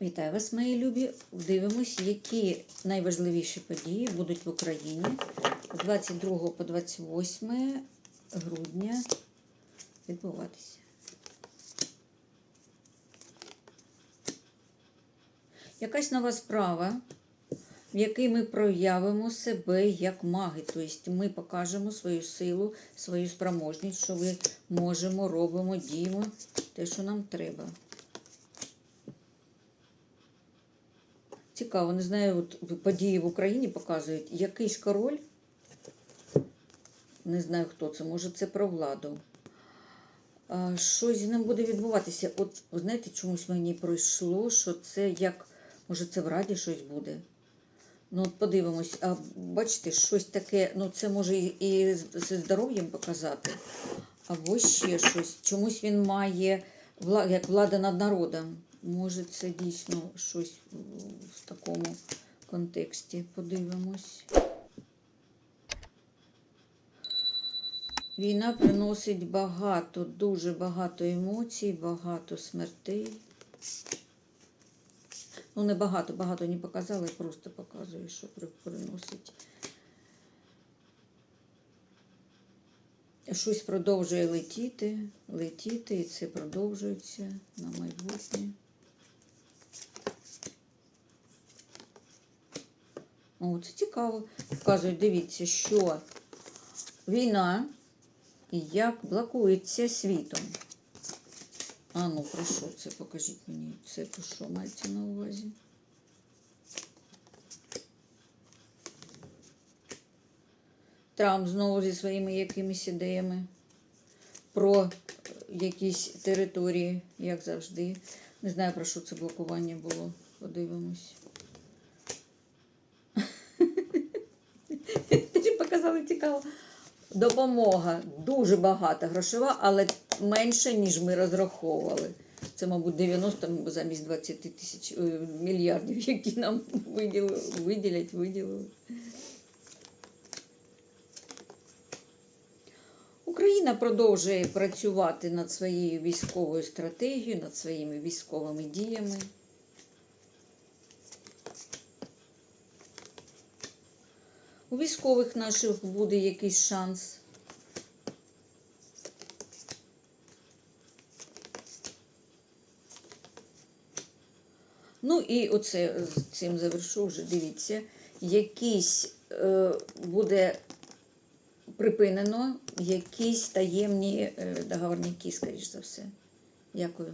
Вітаю вас, мої любі. Дивимось, які найважливіші події будуть в Україні з 22 по 28 грудня відбуватися. Якась нова справа, в якій ми проявимо себе як маги. Тобто ми покажемо свою силу, свою спроможність, що ми можемо, робимо, діємо те, що нам треба. Цікаво, не знаю, от події в Україні показують, якийсь король, не знаю хто це, може це про владу. Щось з ним буде відбуватися. От, знаєте, чомусь мені пройшло, що це як, може, це в Раді щось буде. Ну, от подивимось, а бачите, щось таке, ну це може і, зі здоров'ям показати, або ще щось. Чомусь він має як влада над народом. Може, це дійсно щось в такому контексті. Подивимось. Війна приносить багато, дуже багато емоцій, багато смертей. Ну, не багато, багато не показала, я просто показую, що приносить. Щось продовжує летіти, летіти, і це продовжується на майбутнє. О, це цікаво. Показують, дивіться, що війна і як блокується світом. А ну, про що це? Покажіть мені. Це про що мається на увазі? Трамп знову зі своїми якимись ідеями про якісь території, як завжди. Не знаю, про що це блокування було. Подивимось. Показали цікаво. Допомога дуже багата грошова, але менше, ніж ми розраховували. Це, мабуть, 90 замість 20 тисяч е, мільярдів, які нам виділили, виділять, виділили. Україна продовжує працювати над своєю військовою стратегією, над своїми військовими діями. У військових наших буде якийсь шанс. Ну і оце з цим завершу вже. Дивіться, якийсь е, буде припинено якісь таємні е, договорники, скоріш за все. Дякую.